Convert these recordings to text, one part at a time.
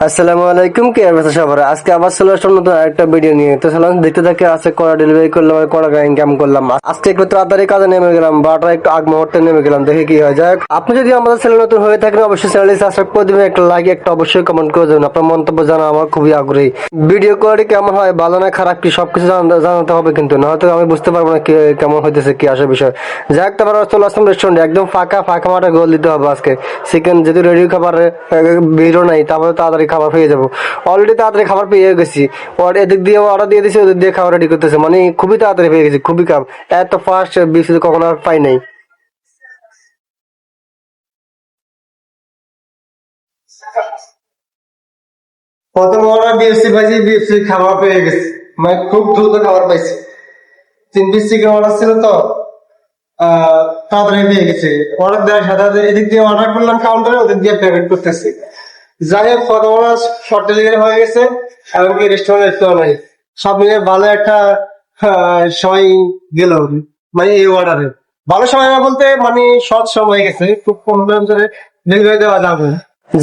আসসালামু আলাইকুম, কে আছে সবার। আজকে আবার চলে আসলাম নতুন একটা ভিডিও নিয়ে। তো চলুন দেখতে দেখতে আজকে কড়া ডেলিভারি করলাম, আর কড়া ইনকাম করলাম। আজকে একটু তাড়াতাড়ি কাজে নেমে গেলাম বারোটা একটু আগ মুহূর্তে নেমে গেলাম, দেখে কি হয়। যাক আপনি যদি আমাদের চ্যানেল নতুন হয়ে থাকেন, অবশ্যই চ্যানেলটি সাবস্ক্রাইব করে দিবেন, একটা লাইক একটা অবশ্যই কমেন্ট করে দেবেন। আপনার মন্তব্য জানা আমার খুবই আগ্রহী। ভিডিও কোয়ালিটি কেমন হয়, ভালো না খারাপ, কি সবকিছু জান- জানাতে হবে কিন্তু না হয়তো আমি বুঝতে পারব না কি- কেমন হইতেছে, কি আসে বিষয়। যাক তারপর চলে আসলাম রেস্টুরেন্টে একদম ফাঁকা ফাঁকা মাঠে গোল দিতে হবে আজকে। চিকেন যদি রেডি খাবার ভিড়ও নাই, তারপরে তাড়াতাড়ি খাবার পেয়ে যাব। অলরেডি তাড়াতাড়ি খাবার পেয়ে গেছি। এদিক দিয়ে অর্ডার দিয়ে দিছি, ওদিক দিয়ে খাবার রেডি করতেছে। মানে খুবই তাড়াতাড়ি পেয়ে গেছি, খুবই কাম। এত ফাস্ট বিসি কখনো আর পাই নাই। প্রথম অর্ডার বিএফসি পাইছি বিএফসি খাবার পেয়ে গেছি। মানে খুব দ্রুত খাবার পাইছি। তিন পিস চিকেন অর্ডার ছিল তো তাড়াতাড়ি পেয়ে গেছে। অর্ডার দেওয়ার সাথে সাথে এদিক দিয়ে অর্ডার করলাম কাউন্টারে ওদিক দিয়ে পেমেন্ট করতেছি। যাই হোক প্রথম শর্ট হয়ে গেছে এমনকি রেস্টুরেন্ট তো নাই সব মিলে ভালো একটা সময় গেল। মানে এই অর্ডারে ভালো সময় না বলতে মানে শর্ট সময় গেছে। খুব কম ধরে ডেলিভারি দেওয়া যাবে।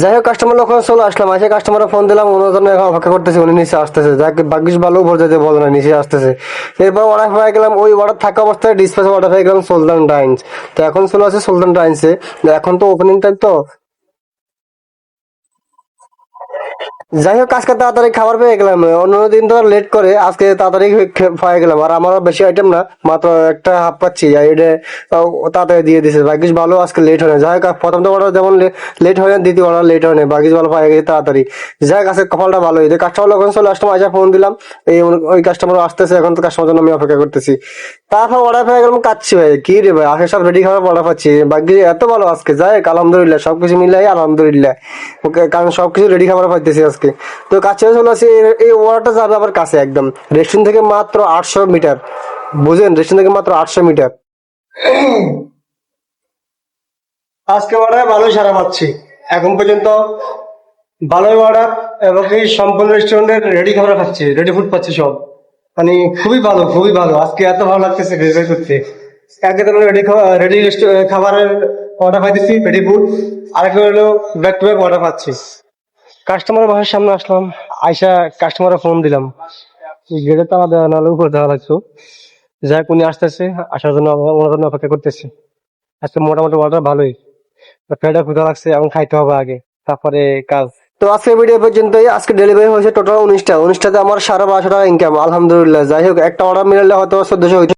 যাই হোক কাস্টমার লোক চলে আসলাম। আসে কাস্টমার ফোন দিলাম, ওনার জন্য এখন অপেক্ষা করতেছে, উনি নিচে আসতেছে। যাকে, ভাগ্যিস ভালো উপর যেতে বলে না, নিচে আসতেছে। এরপর অর্ডার হয়ে গেলাম, ওই অর্ডার থাকা অবস্থায় ডিসপ্যাচ অর্ডার হয়ে গেলাম সুলতান ডাইন্স তো এখন চলে আছে সুলতান ডাইন্সে এখন তো ওপেনিং টাইম তো যাই হোক আজকে তাড়াতাড়ি খাবার পেয়ে গেলাম। অন্য দিন তো লেট করে, আজকে তাড়াতাড়ি পেয়ে গেলাম। আর আমারও বেশি আইটেম না, মাত্র একটা হাফ পাচ্ছি। আর এটা তাড়াতাড়ি দিয়ে দিছে। ভাগ্যিস ভালো আজকে লেট হয় না যাই হোক প্রথম তো অর্ডার যেমন লেট হয় না দ্বিতীয় অর্ডার লেট হয় না ভাগ্যিস ভালো পাই গেছে তাড়াতাড়ি। যাই হোক আজকে কপালটা ভালো। হয়েছে কাস্টমার যখন চলে আসলাম আজকে ফোন দিলাম। এই ওই কাস্টমার আসতেছে, এখন তো কাস্টমার জন্য আমি অপেক্ষা করতেছি। তারপর অর্ডার পেয়ে গেলাম কাচ্ছি ভাই। কি রে ভাই আগে সব রেডি খাবার অর্ডার পাচ্ছি। ভাগ্যিস এত ভালো আজকে। যাই হোক আলহামদুলিল্লাহ, সবকিছু মিলাই আলহামদুলিল্লাহ। ওকে, কারণ সবকিছু রেডি খাবার পাইতেছি আজকে। তো কাছে চলে আসি, এই- ওয়ার্ডটা যাবে আবার কাছে একদম। রেস্টুরেন্ট থেকে মাত্র আটশো মিটার। বুঝেন রেস্টুরেন্ট থেকে মাত্র আটশো মিটার। আজকে অর্ডার ভালোই সারা পাচ্ছি। এখন পর্যন্ত ভালোই অর্ডার এবং এই সম্পূর্ণ রেস্টুরেন্টের রেডি খাবার পাচ্ছি রেডি ফুড পাচ্ছি সব। মানে খুবই ভালো খুবই ভালো। আজকে এত ভালো লাগতেছে ডেলিভারি করতে একে তো রেডি রেডি খাবারের অর্ডার পাইতেছি রেডি ফুড আরেকটা হলো ব্যাক টু ব্যাক অর্ডার পাচ্ছি। কাস্টমার বাসার সামনে আসলাম, আইসা কাস্টমারে ফোন দিলাম। গেটে তালা দেওয়া নাহলে উপরে দেওয়া লাগতো। যাই উনি আসতেছে, আসার জন্য ওনার জন্য অপেক্ষা করতেছি। আজকে মোটামুটি অর্ডার ভালোই। পেটে ক্ষুধা লাগছে, এখন খাইতে হবে আগে, তারপরে কাজ। তো আজকে ভিডিও পর্যন্তই। আজকে ডেলিভারি হয়েছে টোটাল উনিশটা। উনিশটাতে আমার সাড়ে বারোশো টাকা ইনকাম আলহামদুলিল্লাহ। যাই হোক, একটা অর্ডার মিলালে হয়তো চোদ্দশো হইতে।